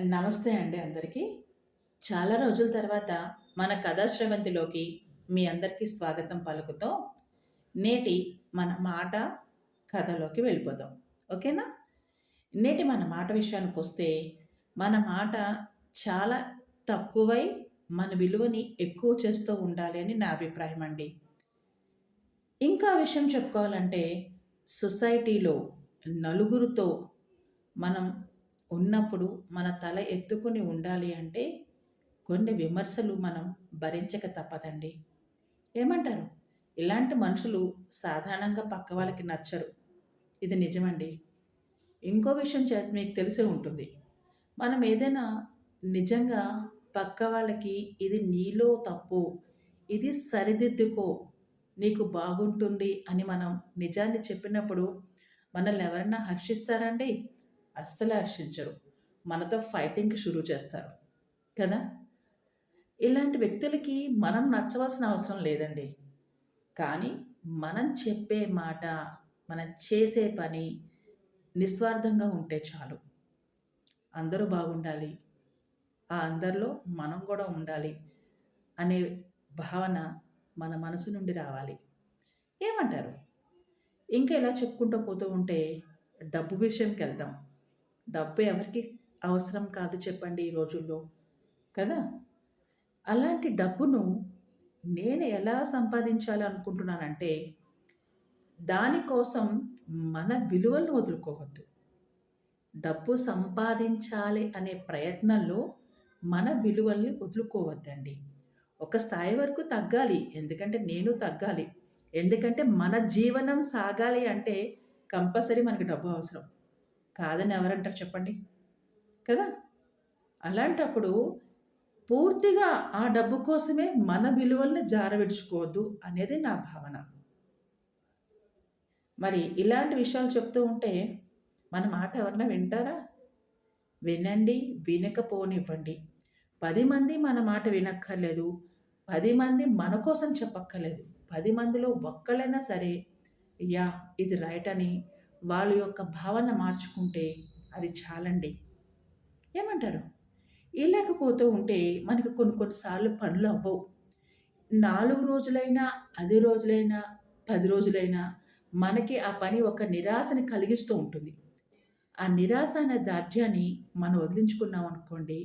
నమస్తే అండి అందరికీ. చాలా రోజుల తర్వాత మన కథాశ్రవంతిలోకి మీ అందరికీ స్వాగతం పలుకుతూ, నేటి మన మాట కథలోకి వెళ్ళిపోదాం. ఓకేనా? నేటి మన మాట విషయానికి వస్తే మన మాట చాలా తక్కువై, మన విలువని ఎక్కువ చేస్తూ ఉండాలి అని నా అభిప్రాయం అండి. ఇంకా విషయం చెప్పుకోవాలంటే, సొసైటీలో నలుగురితో మనం ఉన్నప్పుడు మన తల ఎత్తుకొని ఉండాలి అంటే, కొన్ని విమర్శలు మనం భరించక తప్పదండి. ఏమంటారు? ఇలాంటి మనుషులు సాధారణంగా పక్క వాళ్ళకి నచ్చరు. ఇది నిజమండి. ఇంకో విషయం చే మీకు తెలిసే ఉంటుంది. మనం ఏదైనా నిజంగా పక్క వాళ్ళకి ఇది నీలో తప్పు, ఇది సరిదిద్దుకో, నీకు బాగుంటుంది అని మనం నిజాన్ని చెప్పినప్పుడు, మనల్ని ఎవరైనా హర్షిస్తారండి అస్సలు హర్షించరు. మనతో ఫైటింగ్‌కి షురూ చేస్తారు. కదా! ఇలాంటి వ్యక్తులకి మనం నచ్చవలసిన అవసరం లేదండి. కానీ మనం చెప్పే మాట, మనం చేసే పని నిస్వార్థంగా ఉంటే చాలు. అందరూ బాగుండాలి. ఆ అందరిలో మనం కూడా ఉండాలి అనే భావన మన మనసు నుండి రావాలి. ఏమంటారు? ఇంకా ఇలా చెప్పుకుంటూ పోతూ ఉంటే డబ్బు విషయంకి వెళ్తాం డబ్బు ఎవరికి అవసరం కాదు చెప్పండి ఈ రోజుల్లో. కదా! అలాంటి డబ్బును నేను ఎలా సంపాదించాలనుకుంటున్నానంటే, దానికోసం మన విలువలను వదులుకోవద్దు. డబ్బు సంపాదించాలి అనే ప్రయత్నంలో మన విలువల్ని వదులుకోవద్దండి. ఒక స్థాయి వరకు తగ్గాలి. ఎందుకంటే నేను తగ్గాలి. ఎందుకంటే మన జీవనం సాగాలి అంటే కంపల్సరీ మనకి డబ్బు అవసరం. కాదని ఎవరంటారు చెప్పండి? కదా! అలాంటప్పుడు పూర్తిగా ఆ డబ్బు కోసమే మన విలువల్ని జారవిడుచుకోవద్దు అనేది నా భావన. మరి ఇలాంటి విషయాలు చెప్తూ ఉంటే, మన మాట ఎవరన్నా వింటారా? వినండి, వినకపోనివ్వండి. పది మంది మన మాట వినక్కర్లేదు. పది మంది మన కోసం చెప్పక్కర్లేదు. పది మందిలో ఒక్కళ్ళైనా సరే, యా ఇది రైట్ అని వాళ్ళ యొక్క భావన మార్చుకుంటే అది చాలండి. ఏమంటారు? ఇలాకపోతూ ఉంటే మనకు కొన్ని కొన్ని సార్లు పనులు అవ్వవు. నాలుగు రోజులైనా, 10 రోజులైనా, పది రోజులైనా మనకి ఆ పని ఒక నిరాశని కలిగిస్తూ ఉంటుంది. ఆ నిరాశ అనే దార్ఢ్యాన్ని మనం వదిలించుకున్నాం అనుకోండి,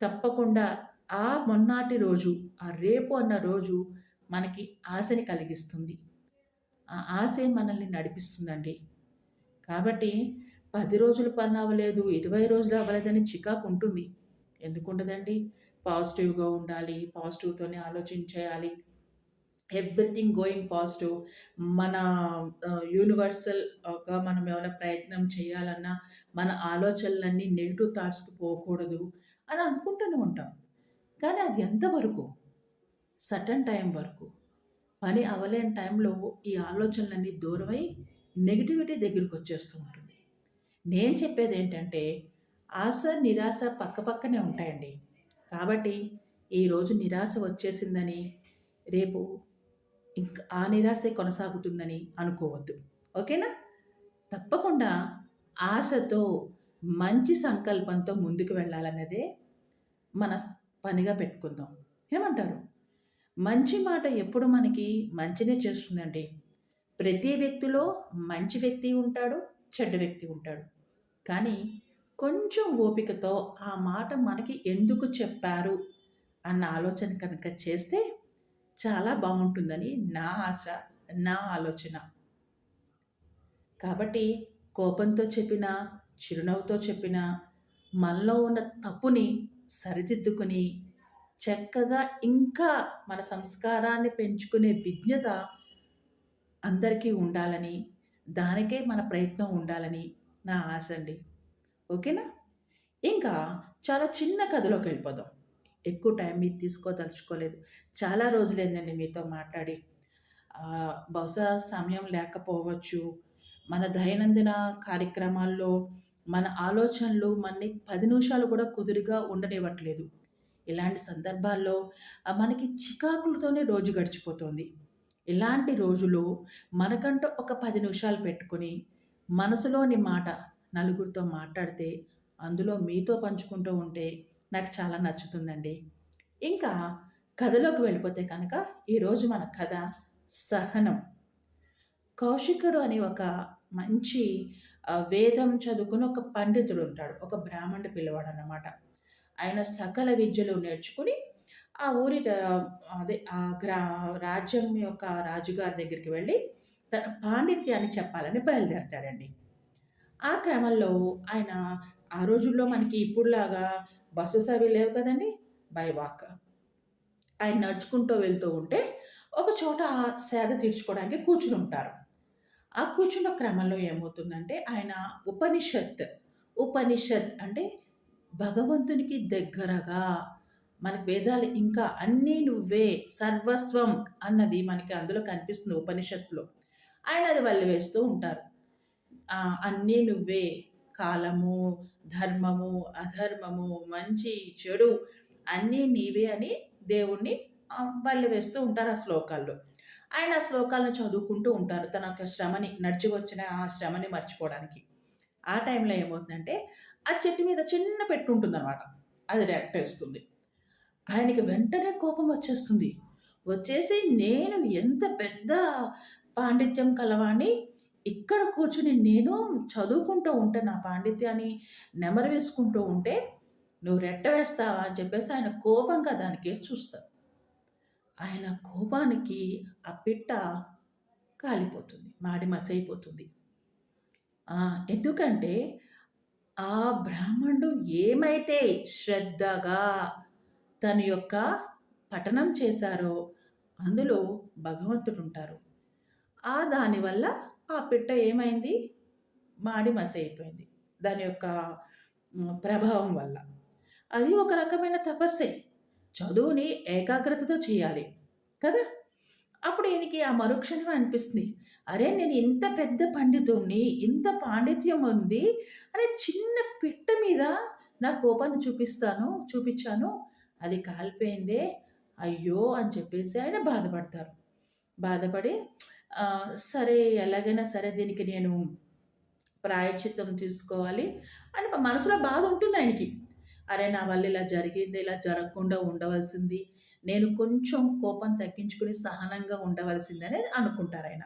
తప్పకుండా ఆ మొన్నాటి రోజు, ఆ రేపు అన్న రోజు మనకి ఆశని కలిగిస్తుంది. ఆ ఆశే మనల్ని నడిపిస్తుందండి. కాబట్టి పది రోజులు పని అవ్వలేదు, 20 రోజులు అవ్వలేదని చికాకు ఉంటుంది. ఎందుకుండదండి? పాజిటివ్‌గా ఉండాలి. పాజిటివ్‌తోనే ఆలోచించేయాలి. Everything going positive. మన యూనివర్సల్‌గా మనం ఏమైనా ప్రయత్నం చేయాలన్నా, మన ఆలోచనలన్నీ నెగిటివ్ థాట్స్‌కి పోకూడదు అని అనుకుంటూనే ఉంటాం. కానీ అది ఎంతవరకు? సటన్ టైం వరకు. పని అవలేని టైంలో ఈ ఆలోచనలన్నీ దూరమై నెగటివిటీ దగ్గరికొచ్చేస్తూ ఉంటుంది. నేను చెప్పేది ఏంటంటే ఆశ, నిరాశ పక్కపక్కనే ఉంటాయండి. కాబట్టి ఈరోజు నిరాశ వచ్చేసిందని, రేపు ఇంక ఆ నిరాశే కొనసాగుతుందని అనుకోవద్దు. ఓకేనా? తప్పకుండా ఆశతో, మంచి సంకల్పంతో ముందుకు వెళ్ళాలన్నదే మన పనిగా పెట్టుకుందాం. ఏమంటారు? మంచి మాట ఎప్పుడు మనకి మంచినే చేస్తుందండి. ప్రతి వ్యక్తిలో మంచి వ్యక్తి ఉంటాడు, చెడ్డ వ్యక్తి ఉంటాడు. కానీ కొంచెం ఓపికతో ఆ మాట మనకి ఎందుకు చెప్పారు అన్న ఆలోచన కనుక చేస్తే చాలా బాగుంటుందని నా ఆశ, నా ఆలోచన. కాబట్టి కోపంతో చెప్పినా, చిరునవ్వుతో చెప్పినా, మనలో ఉన్న తప్పుని సరిదిద్దుకొని, చక్కగా ఇంకా మన సంస్కారాన్ని పెంచుకునే విజ్ఞత అందరికీ ఉండాలని, దానికే మన ప్రయత్నం ఉండాలని నా ఆశ అండి. ఓకేనా? ఇంకా చాలా చిన్న కథలోకెళ్ళిపోదాం. ఎక్కువ టైం మీరు తీసుకోదలుచుకోలేదు. చాలా రోజులైందండి మీతో మాట్లాడి. బహుశా సమయం లేకపోవచ్చు. మన దైనందిన కార్యక్రమాల్లో మన ఆలోచనలు మనని పది నిమిషాలు కూడా కుదురుగా ఉండనివ్వట్లేదు. ఇలాంటి సందర్భాల్లో మనకి చికాకులతోనే రోజు గడిచిపోతోంది. ఇలాంటి రోజులో మనకంటూ ఒక పది నిమిషాలు పెట్టుకొని, మనసులోని మాట నలుగురితో మాట్లాడితే అందులో మీతో పంచుకుంటూ ఉంటే నాకు చాలా నచ్చుతుందండి. ఇంకా కథలోకి వెళ్ళిపోతే కనుక ఈరోజు మన కథ సహనం. కౌశికుడు అని ఒక మంచి వేదం చదువుకుని ఒక పండితుడు ఉంటాడు. ఒక బ్రాహ్మణ పిల్లవాడు అన్నమాట ఆయన సకల విద్యలు నేర్చుకొని ఆ ఊరి రా అదే ఆ గ్రా రాజ్యం యొక్క రాజుగారి దగ్గరికి వెళ్ళి తన పాండిత్యాన్ని చెప్పాలని బయలుదేరతాడండి. ఆ క్రమంలో ఆయన ఆ రోజుల్లో మనకి ఇప్పుడులాగా బసెస్ అవి లేవు కదండీ! By walk. ఆయన నడుచుకుంటూ వెళ్తూ ఉంటే ఒక చోట సేద తీర్చుకోవడానికి కూర్చునుంటారు. ఆ కూర్చున్న క్రమంలో ఏమవుతుందంటే ఆయన ఉపనిషత్, ఉపనిషత్ అంటే భగవంతునికి దగ్గరగా మనకు వేదాలు ఇంకా అన్నీ నువ్వే సర్వస్వం అన్నది మనకి అందులో కనిపిస్తుంది ఉపనిషత్తులో. ఆయన అది వల్లివేస్తూ ఉంటారు. అన్నీ నువ్వే కాలము, ధర్మము, అధర్మము, మంచి, చెడు అన్నీ నీవే అని దేవుణ్ణి వల్ల వేస్తూ ఉంటారు ఆ శ్లోకాల్లో. ఆయన ఆ శ్లోకాలను చదువుకుంటూ ఉంటారు. తన యొక్క శ్రమని నడిచి వచ్చిన ఆ శ్రమని మర్చిపోవడానికి. ఆ టైంలో ఏమవుతుందంటే, ఆ చెట్టు మీద చిన్న పెట్టు ఉంటుందనమాట. అది రెట్టేస్తుంది. ఆయనకి వెంటనే కోపం వచ్చేస్తుంది. వచ్చేసి నేను ఎంత పెద్ద పాండిత్యం కలవాడిని, ఇక్కడ కూర్చుని నేను చదువుకుంటూ ఉంటే నా పాండిత్యాన్ని నెమరు వేసుకుంటూ ఉంటే, నువ్వు రెట్ట వేస్తావా అని చెప్పేసి ఆయన కోపంగా దానికేసి చూస్తారు. ఆయన కోపానికి ఆ పిట్ట కాలిపోతుంది. మాడి మసైపోతుంది. ఎందుకంటే ఆ బ్రాహ్మణుడు ఏమైతే శ్రద్ధగా తన యొక్క పఠనం చేశారో అందులో భగవంతుడు ఉంటారు ఆ దానివల్ల ఆ పిట్ట ఏమైంది? మాడి మసైపోయింది. దాని యొక్క ప్రభావం వల్ల. అది ఒక రకమైన తపస్సే. చదువుని ఏకాగ్రతతో చేయాలి. కదా! అప్పుడు ఈయనకి ఆ మరుక్షణం అనిపిస్తుంది. అరే! నేను ఇంత పెద్ద పండితుడిని, ఇంత పాండిత్యం ఉంది. అరే! చిన్న పిట్ట మీద నా కోపాన్ని చూపిస్తాను చూపించాను అది కాలిపోయిందే. అయ్యో! అని చెప్పేసి ఆయన బాధపడతారు. బాధపడి సరే ఎలాగైనా సరే దీనికి నేను ప్రాయచిత్తం తీసుకోవాలి అని మనసులో బాధ ఉంటుంది ఆయనకి. అరే! నా వల్ల ఇలా జరిగింది. ఇలా జరగకుండా ఉండవలసింది. నేను కొంచెం కోపం తగ్గించుకుని సహనంగా ఉండవలసిందని అనుకుంటారాయన.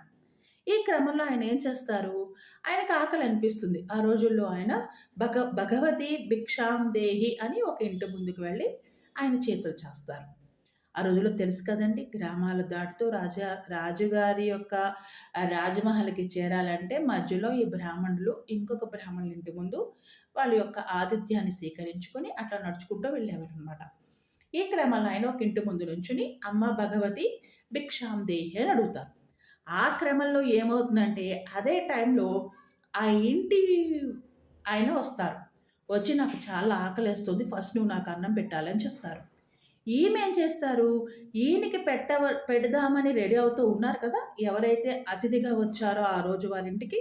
ఈ క్రమంలో ఆయన ఏం చేస్తారు? ఆయనకి ఆకలి అనిపిస్తుంది. ఆ రోజుల్లో ఆయన భగ భగవతి భిక్షాం దేహి అని ఒక ఇంటి ముందుకు వెళ్ళి ఆయన చేతులు చేస్తారు ఆ రోజుల్లో తెలుసు కదండీ! గ్రామాలు దాటుతూ రాజా రాజుగారి యొక్క రాజమహల్‌కి చేరాలంటే మధ్యలో ఈ బ్రాహ్మణులు ఇంకొక బ్రాహ్మణుల ఇంటి ముందు వాళ్ళ యొక్క ఆతిథ్యాన్ని స్వీకరించుకొని అట్లా నడుచుకుంటూ వెళ్ళేవారనమాట. ఈ క్రమంలో ఆయన ఒక ఇంటి ముందు నుంచుని అమ్మ భగవతి భిక్షాం దేహి అని అడుగుతారు. ఆ క్రమంలో ఏమవుతుందంటే అదే టైంలో ఆ ఇంటి ఆయన వస్తారు. వచ్చి నాకు చాలా ఆకలేస్తుంది. ఫస్ట్ నువ్వు నాకు అన్నం పెట్టాలని చెప్తారు. ఈమె ఏం చేస్తారు? ఈయనకి పెట్టవ పెడదామని రెడీ అవుతూ ఉన్నారు కదా! ఎవరైతే అతిథిగా వచ్చారో ఆ రోజు వారింటికి.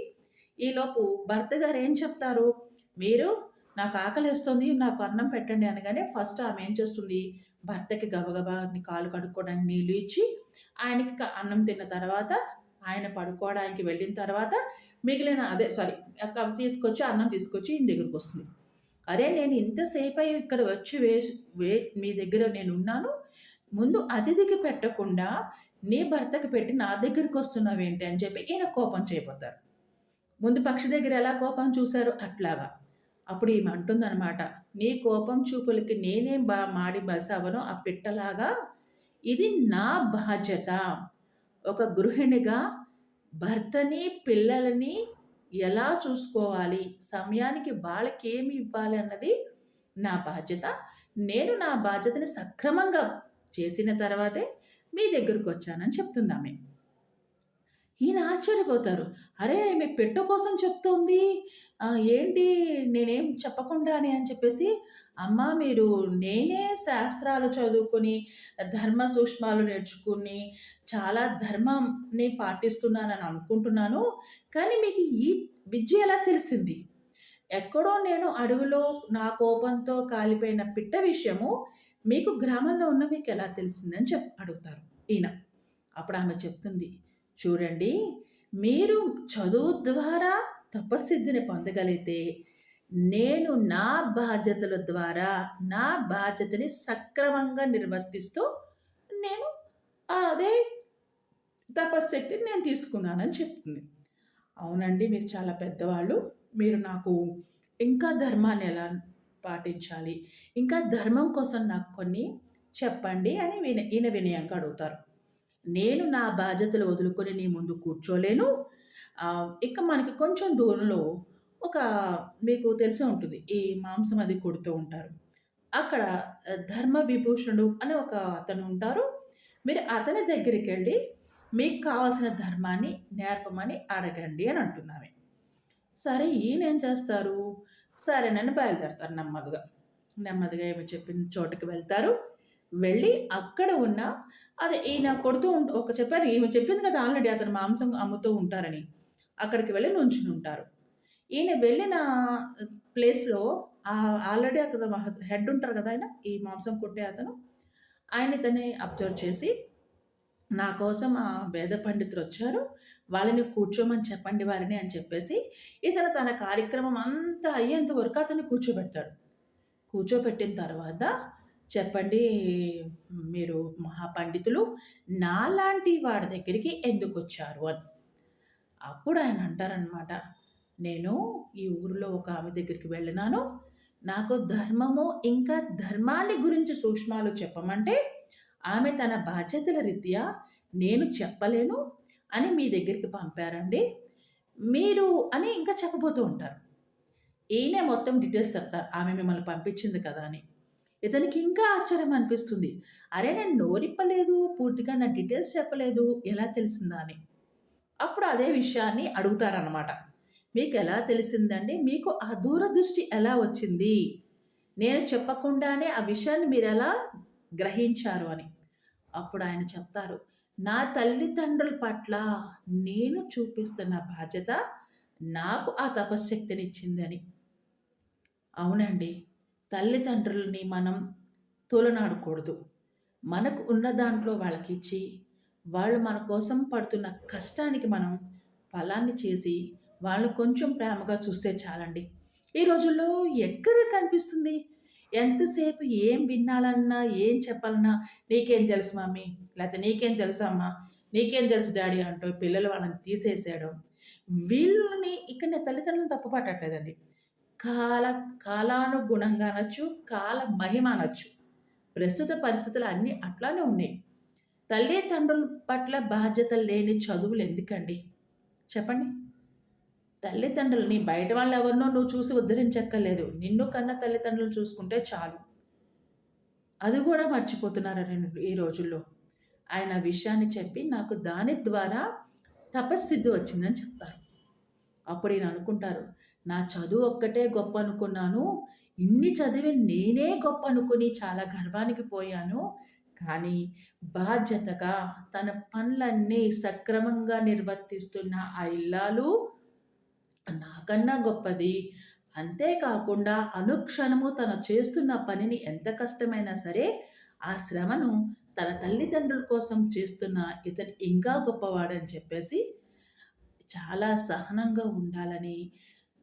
ఈలోపు భర్త గారు ఏం చెప్తారు? మీరు నాకు ఆకలిస్తుంది నాకు అన్నం పెట్టండి అనగానే ఫస్ట్ ఆమె ఏం చేస్తుంది? భర్తకి గబగబా కాళ్ళు కడుక్కోవడానికి నీళ్ళు ఇచ్చి, ఆయనకి అన్నం తిన్న తర్వాత, ఆయన పడుకోవడానికి వెళ్ళిన తర్వాత మిగిలిన అదే సారీ తీసుకొచ్చి అన్నం తీసుకొచ్చి ఈయన దగ్గరకొస్తుంది. అరే! నేను ఇంతసేపయి ఇక్కడ వచ్చి వేసి వే మీ దగ్గర నేను ఉన్నాను ముందు అతిథికి పెట్టకుండా నీ భర్తకి పెట్టి నా దగ్గరికొస్తున్నావేంటి అని చెప్పి ఈయన కోపం చేయబోతారు. ముందు పక్షి దగ్గర ఎలా కోపం చూశారు అట్లాగా. అప్పుడు ఈమె అంటుందనమాట. నీ కోపం చూపులకి నేనేం బా మాడి బస అవను ఆ పిట్టలాగా ఇది నా బాధ్యత. ఒక గృహిణిగా భర్తని, పిల్లలని ఎలా చూసుకోవాలి? సమయానికి వాళ్ళకేమి ఇవ్వాలి అన్నది నా బాధ్యత. నేను నా బాధ్యతని సక్రమంగా చేసిన తర్వాతే మీ దగ్గరకు వచ్చానని చెప్తుందామే ఈయన ఆశ్చర్యపోతారు. అరే! ఆమె పెట్టు కోసం చెప్తోంది. ఏంటి నేనేం చెప్పకుండానే అని చెప్పేసి, అమ్మ మీరు నేనే శాస్త్రాలు చదువుకొని, ధర్మ సూక్ష్మాలు నేర్చుకుని, చాలా ధర్మంని పాటిస్తున్నానని అనుకుంటున్నాను. కానీ మీకు ఈ విద్య ఎలా తెలిసింది? ఎక్కడో నేను అడవిలో నా కోపంతో కాలిపోయిన పిట్ట విషయము మీకు గ్రామంలో ఉన్న మీకు ఎలా తెలిసిందని చెప్ అడుగుతారు ఈయన. అప్పుడు ఆమె చెప్తుంది. చూడండి. మీరు చదువు ద్వారా తపస్సిద్ధిని పొందగలిగితే, నేను నా బాధ్యతల ద్వారా నా బాధ్యతని సక్రమంగా నిర్వర్తిస్తూ నేను అదే తపశ్శక్తిని నేను తీసుకున్నానని చెప్తుంది. అవునండి మీరు చాలా పెద్దవాళ్ళు. మీరు నాకు ఇంకా ధర్మాన్ని ఎలా పాటించాలి? ఇంకా ధర్మం కోసం నాకు కొన్ని చెప్పండి అని విన ఈయన వినయంగా అడుగుతారు. నేను నా బాధ్యతలు వదులుకొని నీ ముందు కూర్చోలేను. ఇంకా మనకి కొంచెం దూరంలో ఒక మీకు తెలిసే ఉంటుంది ఈ మాంసం అది కొడుతూ ఉంటారు. అక్కడ ధర్మ విభూషణుడు అని ఒక అతను ఉంటారు. మీరు అతని దగ్గరికి వెళ్ళి మీకు కావాల్సిన ధర్మాన్ని నేర్పమని అడగండి అని అంటున్నామే. సరే ఈయన ఏం చేస్తారు? సరే బయలుదేరతారు నెమ్మదిగా. నెమ్మదిగా ఏమి చెప్పిన చోటుకి వెళ్తారు. వెళ్ళి అక్కడ ఉన్న అది ఈయన కొడుతూ ఒక చెప్పారు ఈమె చెప్పింది కదా ఆల్రెడీ అతను మాంసం అమ్ముతూ ఉంటారని. అక్కడికి వెళ్ళి నుంచుని ఉంటారు. ఈయన వెళ్ళిన ప్లేస్లో ఆల్రెడీ అక్కడ హెడ్ ఉంటారు కదా ఆయన ఈ మాంసం కొట్టే అతను. ఆయన ఇతని అబ్జర్వ్ చేసి నా కోసం ఆ వేద పండితులు వచ్చారు వాళ్ళని కూర్చోమని చెప్పండి వారిని అని చెప్పేసి ఇతను తన కార్యక్రమం అంతా అయ్యేంత వరకు అతన్ని కూర్చోబెడతాడు. కూర్చోబెట్టిన తర్వాత చెప్పండి మీరు మహాపండితులు నాలాంటి వాడి దగ్గరికి ఎందుకు వచ్చారు అని. అప్పుడు ఆయన అంటారనమాట నేను ఈ ఊరిలో ఒక ఆమె దగ్గరికి వెళ్ళినాను. నాకు ధర్మము ఇంకా ధర్మాన్ని గురించి సూక్ష్మాలు చెప్పమంటే ఆమె తన బాధ్యతల రీత్యా నేను చెప్పలేను అని మీ దగ్గరికి పంపారండి. మీరు అని ఇంకా చెప్పబోతూ ఉంటారు. ఈయనే మొత్తం డీటెయిల్స్ చెప్తారు ఆమె మిమ్మల్ని పంపించింది కదా అని. ఇతనికి ఇంకా ఆశ్చర్యం అనిపిస్తుంది. అరే నేను నోరిప్పలేదు పూర్తిగా నా డీటెయిల్స్ చెప్పలేదు ఎలా తెలిసిందా అని. అప్పుడు అదే విషయాన్ని అడుగుతారనమాట మీకు ఎలా తెలిసిందండి? మీకు ఆ దూరదృష్టి ఎలా వచ్చింది? నేను చెప్పకుండానే ఆ విషయాన్ని మీరు ఎలా గ్రహించారు అని. అప్పుడు ఆయన చెప్తారు నా తల్లిదండ్రుల పట్ల నేను చూపిస్తున్న బాధ్యత నాకు ఆ తపశ్శక్తినిచ్చిందని అవునండి. తల్లిదండ్రులని మనం తోలనాడకూడదు. మనకు ఉన్న దాంట్లో వాళ్ళకి ఇచ్చి వాళ్ళు మన కోసం పడుతున్న కష్టానికి మనం ఫలాన్ని చేసి వాళ్ళు కొంచెం ప్రేమగా చూస్తే చాలండి. ఈ రోజుల్లో ఎక్కడ కనిపిస్తుంది? ఎంతసేపు ఏం వినాలన్నా ఏం చెప్పాలన్నా నీకేం తెలుసు మమ్మీ లేకపోతే నీకేం తెలుసు అమ్మా? నీకేం తెలుసు డాడీ అంటూ పిల్లలు వాళ్ళని తీసేసేయడం. వీళ్ళని ఇక్కడ తల్లిదండ్రులను తప్పు పట్టట్లేదండి కాల కాలానుగుణంగా అనొచ్చు కాల మహిమ అనొచ్చు. ప్రస్తుత పరిస్థితులు అన్నీ అట్లానే ఉన్నాయి. తల్లిదండ్రుల పట్ల బాధ్యత లేని చదువులు ఎందుకండి? చెప్పండి. తల్లిదండ్రులని బయట వాళ్ళు ఎవరినో నువ్వు చూసి ఉద్ధరించక్కర్లేదు. నిన్ను కన్న తల్లిదండ్రులు చూసుకుంటే చాలు. అది కూడా మర్చిపోతున్నారు ఈ రోజుల్లో? ఆయన విషయాన్ని చెప్పి నాకు దాని ద్వారా తపస్సిద్ధి వచ్చిందని చెప్తారు. అప్పుడు ఈయన అనుకుంటారు నా చదువు ఒక్కటే గొప్ప అనుకున్నాను ఇన్ని చదివి నేనే గొప్ప అనుకుని చాలా గర్వానికి పోయాను. కానీ బాధ్యతగా తన పనులన్నీ సక్రమంగా నిర్వర్తిస్తున్న ఆ ఇల్లాలు నాకన్నా గొప్పది. అంతేకాకుండా అనుక్షణము తను చేస్తున్న పనిని ఎంత కష్టమైనా సరే ఆ శ్రమను తన తల్లిదండ్రుల కోసం చేస్తున్న ఇతను ఇంకా గొప్పవాడని చెప్పేసి చాలా సహనంగా ఉండాలని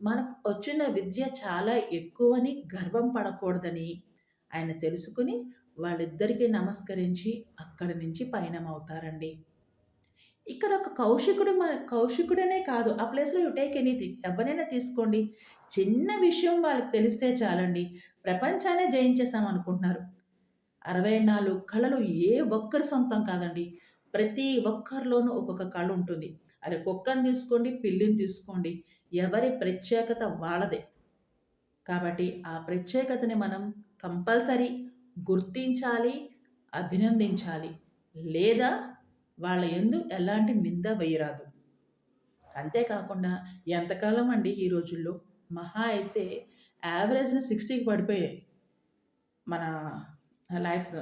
మనకు వచ్చిన విద్య చాలా ఎక్కువని గర్వం పడకూడదని ఆయన తెలుసుకుని వాళ్ళిద్దరికీ నమస్కరించి అక్కడి నుంచి పయనమవుతారండి. ఇక్కడ ఒక కౌశికుడు మన కౌశికుడనే కాదు ఆ ప్లేస్లో యు టేక్ ఎనీథింగ్ ఎవరైనా తీసుకోండి. చిన్న విషయం వాళ్ళకి తెలిస్తే చాలండి ప్రపంచాన్ని జయించేసాం అనుకుంటున్నారు. అరవై నాలుగు కళలు ఏ ఒక్కరి సొంతం కాదండి ప్రతి ఒక్కరిలోనూ ఒక్కొక్క కళ ఉంటుంది. అది కుక్కని తీసుకోండి పిల్లిని తీసుకోండి ఎవరి ప్రత్యేకత వాళ్ళదే. కాబట్టి ఆ ప్రత్యేకతని మనం కంపల్సరీ గుర్తించాలి అభినందించాలి. లేదా వాళ్ళ ఎందు ఎలాంటి నింద వేయరాదు. అంతేకాకుండా ఎంతకాలం అండి ఈ రోజుల్లో మహా అయితే యావరేజ్ని సిక్స్టీకి పడిపోయాయి. మన లైఫ్స్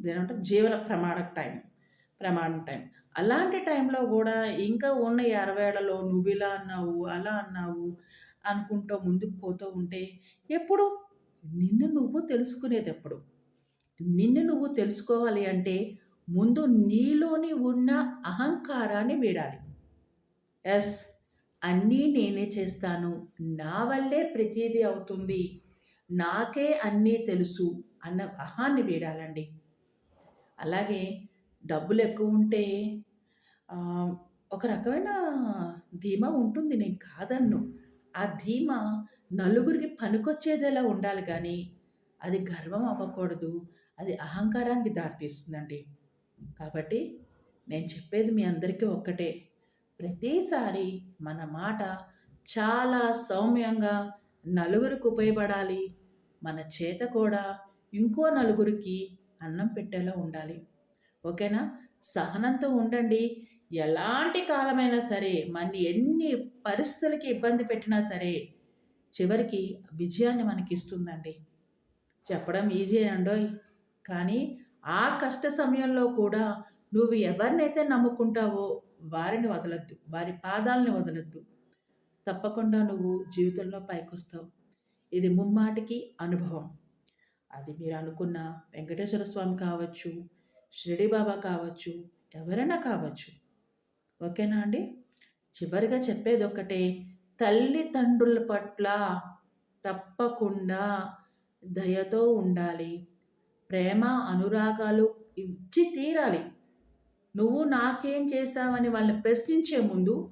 దేనంటే జీవన ప్రమాణ టైం ప్రమాణం టైం. అలాంటి టైంలో కూడా ఇంకా ఉన్న అరవేళ్ళలో నువ్వు ఇలా అన్నావు అలా అన్నావు అనుకుంటూ ముందుకు పోతూ ఉంటే ఎప్పుడు? నిన్ను నువ్వు తెలుసుకునేది ఎప్పుడు నిన్ను నువ్వు తెలుసుకోవాలి అంటే ముందు నీలోని ఉన్న అహంకారాన్ని వీడాలి. ఎస్ అన్నీ నేనే చేస్తాను. నా వల్లే ప్రతిదీ అవుతుంది. నాకే అన్నీ తెలుసు అన్న అహాన్ని వీడాలండి. అలాగే డబ్బులు ఎక్కువ ఉంటే ఒక రకమైన ధీమా ఉంటుంది నేను కాదన్ను. ఆ ధీమా నలుగురికి పనికొచ్చేదేలా ఉండాలి కానీ అది గర్వం అవ్వకూడదు అది అహంకారానికి దారితీస్తుందండి. కాబట్టి నేను చెప్పేది మీ అందరికీ ఒక్కటే. ప్రతిసారి మన మాట చాలా సౌమ్యంగా నలుగురికి ఉపయోగపడాలి మన చేత కూడా ఇంకో నలుగురికి అన్నం పెట్టేలా ఉండాలి. ఓకేనా? సహనంతో ఉండండి. ఎలాంటి కాలమైనా సరే మన ఎన్ని పరిస్థితులకి ఇబ్బంది పెట్టినా సరే చివరికి విజయాన్ని మనకి ఇస్తుందండి చెప్పడం ఈజీ అండోయ్ కానీ ఆ కష్ట సమయంలో కూడా నువ్వు ఎవరినైతే నమ్ముకుంటావో వారిని వదలద్దు వారి పాదాలని వదలద్దు. తప్పకుండా నువ్వు జీవితంలో పైకొస్తావు. ఇది ముమ్మాటికి అనుభవం. అది మీరు అనుకున్న వెంకటేశ్వర స్వామి కావచ్చు షిరిడి బాబా కావచ్చు ఎవరైనా కావచ్చు. ఓకేనా అండి? చివరిగా చెప్పేది ఒకటే తల్లిదండ్రుల పట్ల తప్పకుండా దయతో ఉండాలి. ప్రేమ అనురాగాలు ఇచ్చి తీరాలి. నువ్వు నాకేం చేశావని వాళ్ళని ప్రశ్నించే ముందు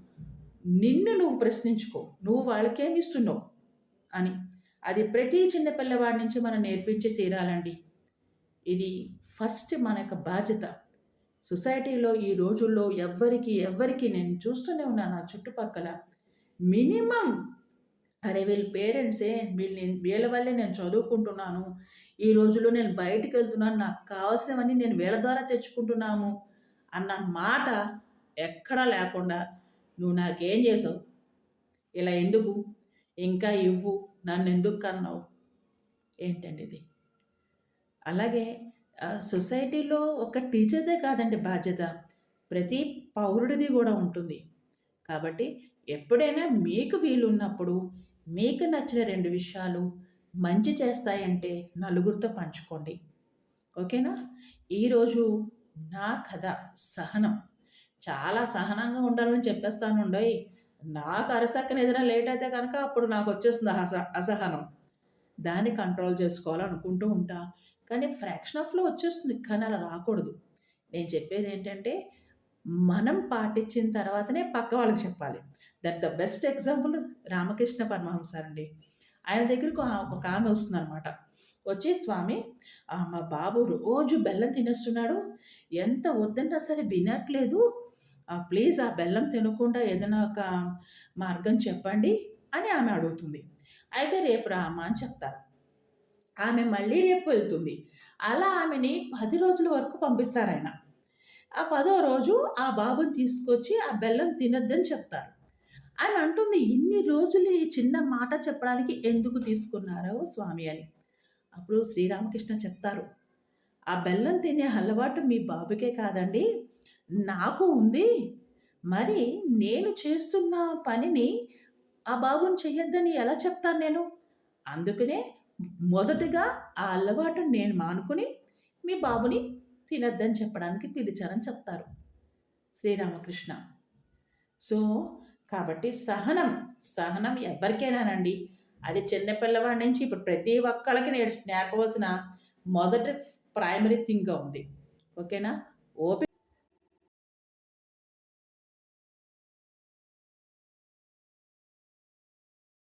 నిన్ను నువ్వు ప్రశ్నించుకో. నువ్వు వాళ్ళకేమి ఇస్తున్నావు అని. అది ప్రతి చిన్న పిల్లవాడి నుంచి మనం నేర్పించి తీరాలండి. ఇది ఫస్ట్ మన యొక్క బాధ్యత. సొసైటీలో ఈ రోజుల్లో ఎవ్వరికి ఎవ్వరికి నేను చూస్తూనే ఉన్నాను నా చుట్టుపక్కల. మినిమం అరే వీళ్ళ పేరెంట్సే వీళ్ళు వీళ్ళ వల్లే నేను చదువుకుంటున్నాను. ఈ రోజుల్లో నేను బయటికి వెళ్తున్నాను నాకు కావాల్సినవన్నీ నేను వీళ్ళ ద్వారా తెచ్చుకుంటున్నాము అన్న మాట ఎక్కడా లేకుండా నువ్వు నాకేం చేసావు? ఇలా ఎందుకు? ఇంకా ఇవ్వు నన్ను ఎందుకు కన్నావు? ఏంటండి ఇది? అలాగే సొసైటీలో ఒక టీచర్దే కాదండి బాధ్యత. ప్రతి పౌరుడిది కూడా ఉంటుంది. కాబట్టి ఎప్పుడైనా మీకు వీలున్నప్పుడు మీకు నచ్చిన రెండు విషయాలు మంచి చేస్తాయంటే నలుగురితో పంచుకోండి. ఓకేనా? ఈరోజు నా కథ సహనం. చాలా సహనంగా ఉండాలని చెప్పేస్తాను ఉండయి. నాకు అరసక్కన ఏదైనా లేట్ అయితే కనుక అప్పుడు నాకు వచ్చేస్తుంది అస అసహనం. దాన్ని కంట్రోల్ చేసుకోవాలనుకుంటూ ఉంటా. కానీ ఫ్రాక్షన్ ఆఫ్లో వచ్చేస్తుంది కానీ అలా రాకూడదు. నేను చెప్పేది ఏంటంటే మనం పాటించిన తర్వాతనే పక్క వాళ్ళకి చెప్పాలి. That the best example Ramakrishna Paramahamsa అండి. ఆయన దగ్గరకు ఒక ఆమె వస్తుంది అనమాట వచ్చి స్వామి మా బాబు రోజు బెల్లం తినేస్తున్నాడు. ఎంత వద్దన్నా సరే వినట్లేదు. ప్లీజ్ ఆ బెల్లం తినకుండా ఏదైనా ఒక మార్గం చెప్పండి అని ఆమె అడుగుతుంది. అయితే రేపు రామా అని చెప్తారు. ఆమె మళ్ళీ రేపు వెళ్తుంది. అలా ఆమెని పది రోజుల వరకు పంపిస్తారు ఆయన. ఆ పదో రోజు ఆ బాబుని తీసుకొచ్చి ఆ బెల్లం తినద్దని చెప్తారు. ఆమె అంటుంది ఇన్ని రోజులు ఈ చిన్న మాట చెప్పడానికి ఎందుకు తీసుకున్నారో స్వామి అని. అప్పుడు శ్రీరామకృష్ణ చెప్తారు ఆ బెల్లం తినే అలవాటు మీ బాబుకే కాదండి నాకు ఉంది. మరి నేను చేస్తున్న పనిని ఆ బాబుని చెయ్యొద్దని ఎలా చెప్తాను నేను? అందుకనే మొదటగా ఆ అలవాటు నేను మానుకుని మీ బాబుని తినద్దని చెప్పడానికి పిలిచారని చెప్తారు. శ్రీరామకృష్ణ. సో కాబట్టి సహనం సహనం ఎవరికైనానండి అది చిన్నపిల్లవాడి నుంచి ఇప్పుడు ప్రతి ఒక్కళ్ళకి నేర్పవలసిన మొదటి ప్రైమరీ థింగ్గా ఉంది. ఓకేనా? ఓపిక